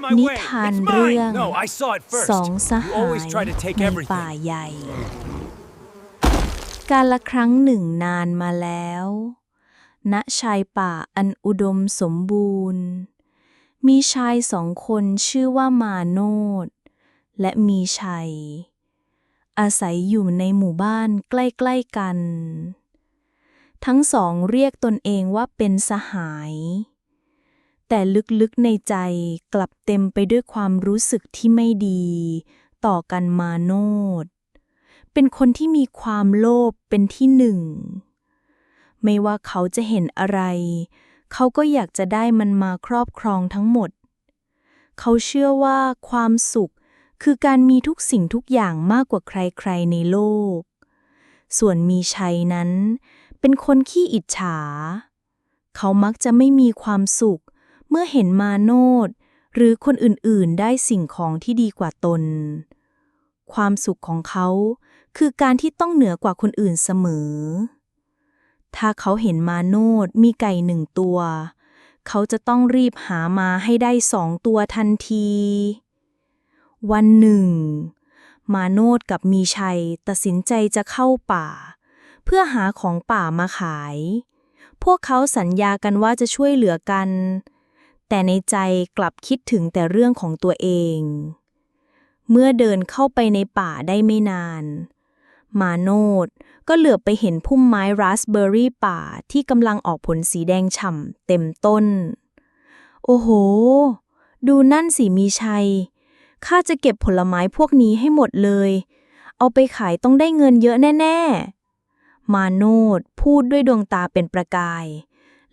of my นิ way. ทาน It's เรื่อง mine. No, I saw it first. สองส You หาย always try to take ใน everything. ป่าใหญ่ กาละครั้งหนึ่งนานมาแล้ว ณชายป่าอันอุดมสมบูรณ์ มีชายสองคนชื่อว่ามาโนดและมีชัย อาศัยอยู่ในหมู่บ้านใกล้ ๆ กัน ทั้งสองเรียกตนเองว่าเป็นสหาย แต่ลึกๆในใจกลับเต็มไปด้วยความรู้สึกที่ไม่ดี ต่อกันมาโนด เป็นคนที่มีความโลภเป็นที่หนึ่ง ไม่ว่าเขาจะเห็นอะไร เขาก็อยากจะได้มันมาครอบครองทั้งหมด เขาเชื่อว่าความสุขคือการมีทุกสิ่งทุกอย่างมากกว่าใครๆในโลก ส่วนมีชัยนั้น เป็นคนขี้อิจฉา เขามักจะไม่มีความสุข เมื่อเห็นมาโนดหรือคนอื่นๆได้สิ่งของที่ดีกว่าตน ความสุขของเขาคือการที่ต้องเหนือกว่าคนอื่นเสมอ ถ้าเขาเห็นมาโนดมีไก่หนึ่งตัว เขาจะต้องรีบหามาให้ได้สองตัวทันที วันหนึ่ง มาโนดกับมีชัยตัดสินใจจะเข้าป่า เพื่อหาของป่ามาขาย พวกเขาสัญญากันว่าจะช่วยเหลือกัน แต่ในใจกลับคิดถึงแต่เรื่องของตัวเอง เมื่อเดินเข้าไปในป่าได้ไม่นาน มาโนดก็เหลือบไปเห็นพุ่มไม้ราสเบอร์รี่ป่าที่กำลังออกผลสีแดงฉ่ำเต็มต้น โอ้โห ดูนั่นสิมีชัย ข้าจะเก็บผลไม้พวกนี้ให้หมดเลย เอาไปขายต้องได้เงินเยอะแน่ ๆ มาโนดพูดด้วยดวงตาเป็นประกาย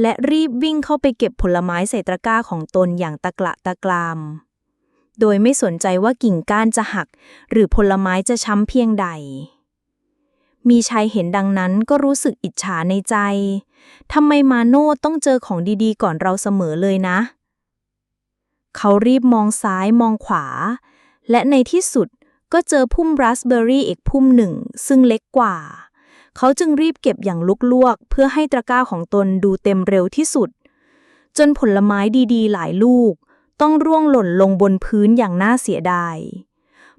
และรีบวิ่งเข้าไปเก็บผลไม้ใส่ตะกร้าของตนอย่างตะกละตะกราม โดยไม่สนใจว่ากิ่งก้านจะหัก หรือผลไม้จะช้ำเพียงใด มีชัยเห็นดังนั้นก็รู้สึกอิจฉาในใจ ทำไมมาโนดต้องเจอของดีๆ ก่อนเราเสมอเลยนะ เขารีบมองซ้ายมองขวา และในที่สุดก็เจอพุ่มราสเบอร์รี่อีกพุ่มหนึ่ง ซึ่งเล็กกว่า เขาจึงรีบเก็บอย่างลุกลวก เพื่อให้ตะกร้าของตนดูเต็มเร็วที่สุด จนผลไม้ดีๆ หลายลูก ต้องร่วงหล่นลงบนพื้นอย่างน่าเสียดาย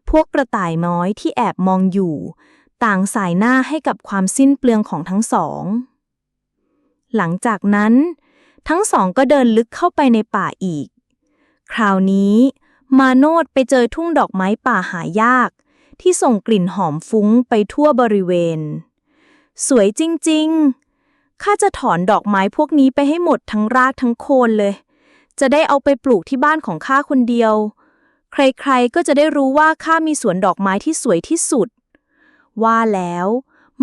พวกกระต่ายน้อยที่แอบมองอยู่ ต่างสายหน้าให้กับความสิ้นเปลืองของทั้งสอง หลังจากนั้น ทั้งสองก็เดินลึกเข้าไปในป่าอีก คราวนี้มาโนดไปเจอทุ่งดอกไม้ป่าหายาก ที่ส่งกลิ่นหอมฟุ้งไปทั่วบริเวณ สวยจริง ๆ ข้าจะถอนดอกไม้พวกนี้ไปให้หมดทั้งรากทั้งโคนเลย จะได้เอาไปปลูกที่บ้านของข้าคนเดียว ใครๆ ก็จะได้รู้ว่าข้ามีสวนดอกไม้ที่สวยที่สุด ว่าแล้ว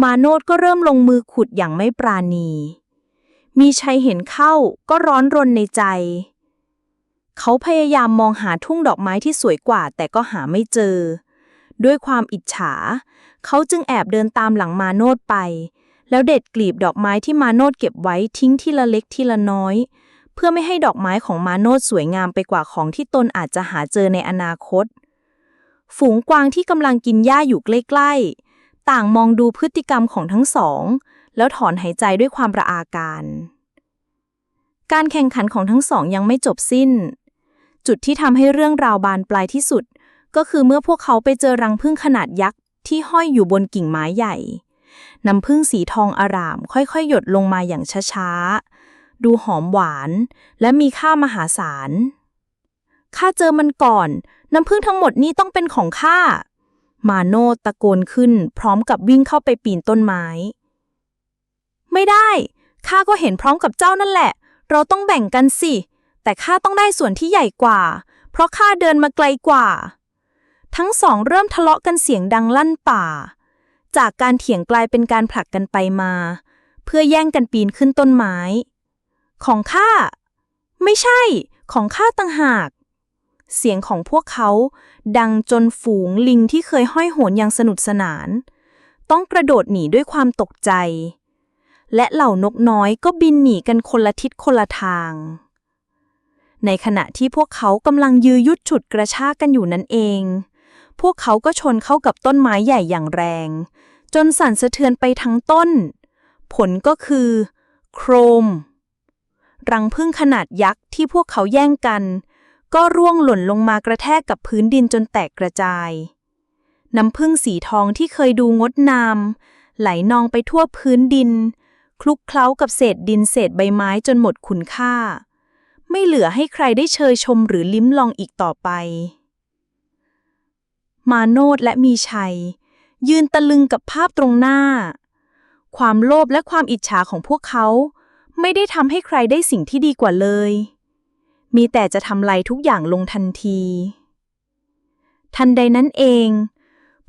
มาโนดก็เริ่มลงมือขุดอย่างไม่ปราณี มีชัยเห็นเข้าก็ร้อนรนในใจ เขาพยายามมองหาทุ่งดอกไม้ที่สวยกว่าแต่ก็หาไม่เจอ ด้วยความอิจฉา เขาจึงแอบเดินตามหลังมาโนดไป แล้วเด็ดกลีบดอกไม้ที่มาโนดเก็บไว้ทิ้งทีละเล็กทีละน้อย เพื่อไม่ให้ดอกไม้ของมาโนดสวยงามไปกว่าของที่ตนอาจจะหาเจอในอนาคต ฝูงกวางที่กำลังกินหญ้าอยู่ใกล้ๆ ต่างมองดูพฤติกรรมของทั้งสอง แล้วถอนหายใจด้วยความระอาการ การแข่งขันของทั้งสองยังไม่จบสิ้นจุดที่ทำให้เรื่องราวบานปลายที่สุด ก็คือเมื่อพวกเขาไปเจอรังผึ้งขนาดยักษ์ที่ห้อยอยู่บนกิ่งไม้ใหญ่ น้ำผึ้งสีทองอารามค่อยๆ หยดลงมาอย่างช้าๆ ดูหอมหวาน และมีค่ามหาศาล ข้าเจอมันก่อน น้ำผึ้งทั้งหมดนี้ต้องเป็นของข้า มาโนตะโกนขึ้น พร้อมกับวิ่งเข้าไปปีนต้นไม้ ไม่ได้ ข้าก็เห็นพร้อมกับเจ้านั่นแหละ เราต้องแบ่งกันสิ แต่ข้าต้องได้ส่วนที่ใหญ่กว่า เพราะข้าเดินมาไกลกว่า ทั้งสองเริ่มทะเลาะกันเสียงดังลั่นป่า จากการเถียงกลายเป็นการผลักกันไปมา เพื่อแย่งกันปีนขึ้นต้นไม้ ของข้า ไม่ใช่ ของข้าต่างหาก เสียงของพวกเขาดังจนฝูงลิงที่เคยห้อยโหนอย่างสนุกสนาน ต้องกระโดดหนีด้วยความตกใจ และเหล่านกน้อยก็บินหนีกันคนละทิศคนละทางในขณะที่พวกเขากำลังยื้อยุดฉุดกระชากกันอยู่นั่นเอง พวกเขาก็ชนเข้ากับต้นไม้ใหญ่อย่างแรง จนสั่นสะเทือนไปทั้งต้น ผลก็คือ โครม รังผึ้งขนาดยักษ์ที่พวกเขาแย่งกัน ก็ร่วงหล่นลงมากระแทกกับพื้นดินจนแตกกระจาย น้ำผึ้งสีทองที่เคยดูงดงาม ไหลนองไปทั่วพื้นดิน คลุกเคล้ากับเศษดินเศษใบไม้จนหมดคุณค่า ไม่เหลือให้ใครได้เชยชมหรือลิ้มลองอีกต่อไป มาโนดและมีชัย ยืนตะลึงกับภาพตรงหน้า ความโลภและความอิจฉาของพวกเขา ไม่ได้ทำให้ใครได้สิ่งที่ดีกว่าเลย มีแต่จะทำลายทุกอย่างลงทันที ทันใดนั้นเอง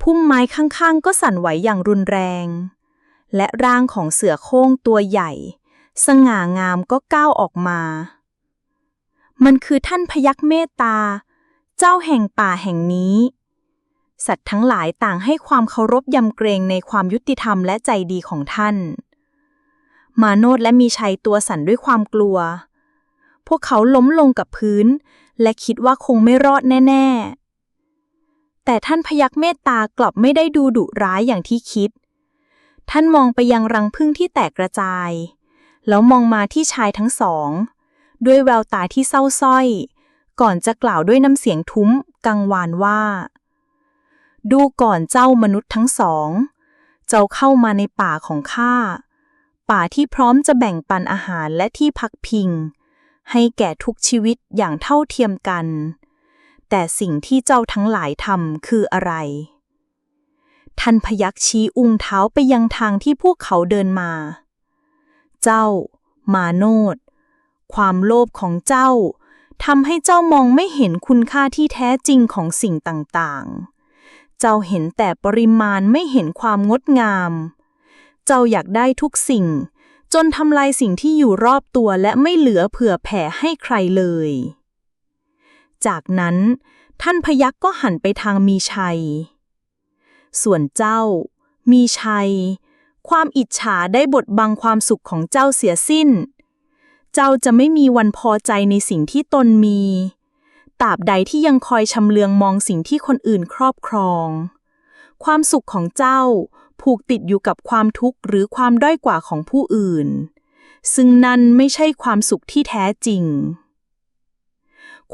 พุ่มไม้ข้างๆ ก็สั่นไหวอย่างรุนแรง และร่างของเสือโคร่งตัวใหญ่ สง่างามก็ก้าวออกมา มันคือท่านพยักเมตตา เจ้าแห่งป่าแห่งนี้ สัตว์ทั้งหลายต่างให้ความเคารพยำเกรงในความยุติธรรมและใจดีของท่าน มาโนดและมีชัยตัวสั่นด้วยความกลัว พวกเขาล้มลงกับพื้น และคิดว่าคงไม่รอดแน่ ๆ แต่ท่านพยักเมตตากลับไม่ได้ดูดุร้ายอย่างที่คิด ท่านมองไปยังรังผึ้งที่แตกกระจาย แล้วมองมาที่ชายทั้งสอง ด้วยแววตาที่เศร้าส้อย ก่อนจะกล่าวด้วยน้ำเสียงทุ้มกังวานว่า ดูก่อนเจ้ามนุษย์ทั้งสอง เจ้าเข้ามาในป่าของข้า ป่าที่พร้อมจะแบ่งปันอาหารและที่พักพิง ให้แก่ทุกชีวิตอย่างเท่าเทียมกัน แต่สิ่งที่เจ้าทั้งหลายทำคืออะไร ท่านพยักชี้อุ้งเท้าไปยังทางที่พวกเขาเดินมา เจ้า มาโนดความโลภของเจ้าทำให้เจ้ามองไม่เห็นคุณค่าที่แท้จริงของสิ่งต่างๆ เจ้าเห็นแต่ปริมาณไม่เห็นความงดงาม เจ้าอยากได้ทุกสิ่ง จนทำลายสิ่งที่อยู่รอบตัวและไม่เหลือเผื่อแผ่ให้ใครเลย จากนั้นท่านพยักก็หันไปทางมีชัย ส่วนเจ้า มีชัย ความอิจฉาได้บดบังความสุขของเจ้าเสียสิ้น เจ้าจะไม่มีวันพอใจในสิ่งที่ตนมี ตราบใดที่ยังคอยชำเลืองมองสิ่งที่คนอื่นครอบครอง ความสุขของเจ้าผูกติดอยู่กับความทุกข์หรือความด้อยกว่าของผู้อื่น ซึ่งนั่นไม่ใช่ความสุขที่แท้จริง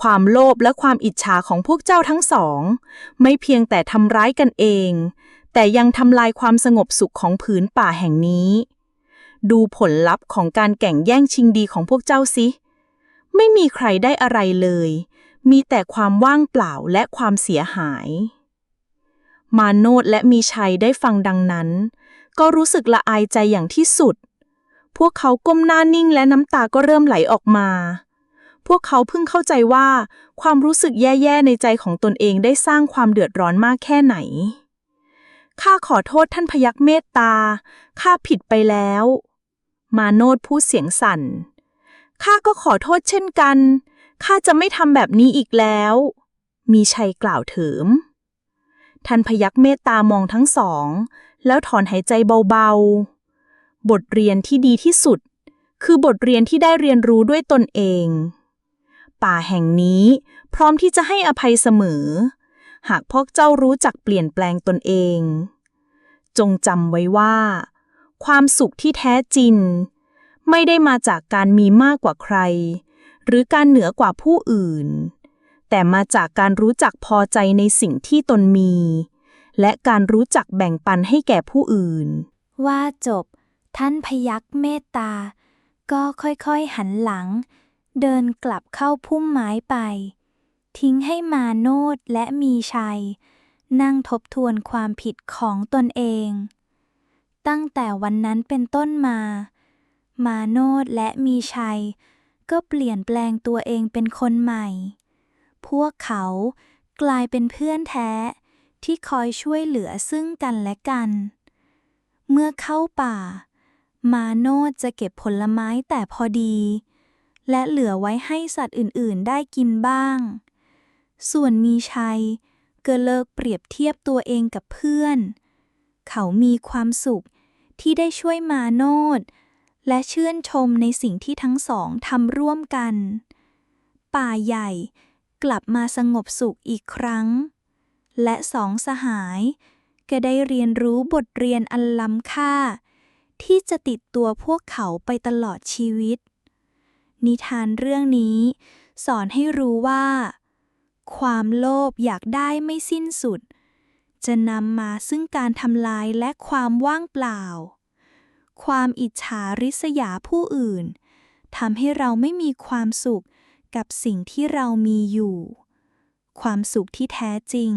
ความโลภและความอิจฉาของพวกเจ้าทั้งสอง ไม่เพียงแต่ทำร้ายกันเอง แต่ยังทำลายความสงบสุขของผืนป่าแห่งนี้ ดูผลลัพธ์ของการแก่งแย่งชิงดีของพวกเจ้าสิ ไม่มีใครได้อะไรเลย มีแต่ความว่างเปล่าและความเสียหาย มาโนดและมีชัยได้ฟังดังนั้น ก็รู้สึกละอายใจอย่างที่สุด พวกเขาก้มหน้านิ่งและน้ำตาก็เริ่มไหลออกมา พวกเขาเพิ่งเข้าใจว่า ความรู้สึกแย่ๆในใจของตนเองได้สร้างความเดือดร้อนมากแค่ไหนข้าขอโทษท่านพยักเมตตา ข้าผิดไปแล้ว มาโนดพูดเสียงสั่น ข้าก็ขอโทษเช่นกัน ข้าจะไม่ทำแบบนี้อีกแล้ว มีชัยกล่าวเถิม ท่านพยักเมตตามองทั้งสอง แล้วถอนหายใจเบาๆ บทเรียนที่ดีที่สุด คือบทเรียนที่ได้เรียนรู้ด้วยตนเอง ป่าแห่งนี้พร้อมที่จะให้อภัยเสมอ หากพวกเจ้ารู้จักเปลี่ยนแปลงตนเอง จงจำไว้ว่า ความสุขที่แท้จริง ไม่ได้มาจากการมีมากกว่าใคร หรือการเหนือกว่าผู้อื่น แต่มาจากการรู้จักพอใจในสิ่งที่ตนมี และการรู้จักแบ่งปันให้แก่ผู้อื่น ว่าจบ ท่านพยักเมตตา ก็ค่อยๆหันหลัง เดินกลับเข้าพุ่มไม้ไป ทิ้งให้มาโนดและมีชัย นั่งทบทวนความผิดของตนเอง ตั้งแต่วันนั้นเป็นต้นมา มาโนดและมีชัย ก็เปลี่ยนแปลงตัวเองเป็นคนใหม่ พวกเขากลายเป็นเพื่อนแท้ ที่คอยช่วยเหลือซึ่งกันและกัน เมื่อเข้าป่า มาโนดจะเก็บผลไม้แต่พอดี และเหลือไว้ให้สัตว์อื่นๆได้กินบ้าง ส่วนมีชัยก็เลิกเปรียบเทียบตัวเองกับเพื่อน เขามีความสุขที่ได้ช่วยมาโนด และชื่นชมในสิ่งที่ทั้งสองทำร่วมกัน ป่าใหญ่กลับมาสงบสุขอีกครั้ง และสองสหาย ก็ได้เรียนรู้บทเรียนอันล้ำค่า ที่จะติดตัวพวกเขาไปตลอดชีวิต นิทานเรื่องนี้ สอนให้รู้ว่า ความโลภอยากได้ไม่สิ้นสุด จะนำมาซึ่งการทำลายและความว่างเปล่า ความอิจฉาริษยาผู้อื่นทำให้เราไม่มีความสุขกับสิ่งที่เรามีอยู่ ความสุขที่แท้จริง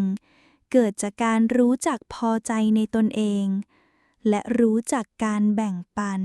เกิดจากการรู้จักพอใจในตนเอง และรู้จักการแบ่งปัน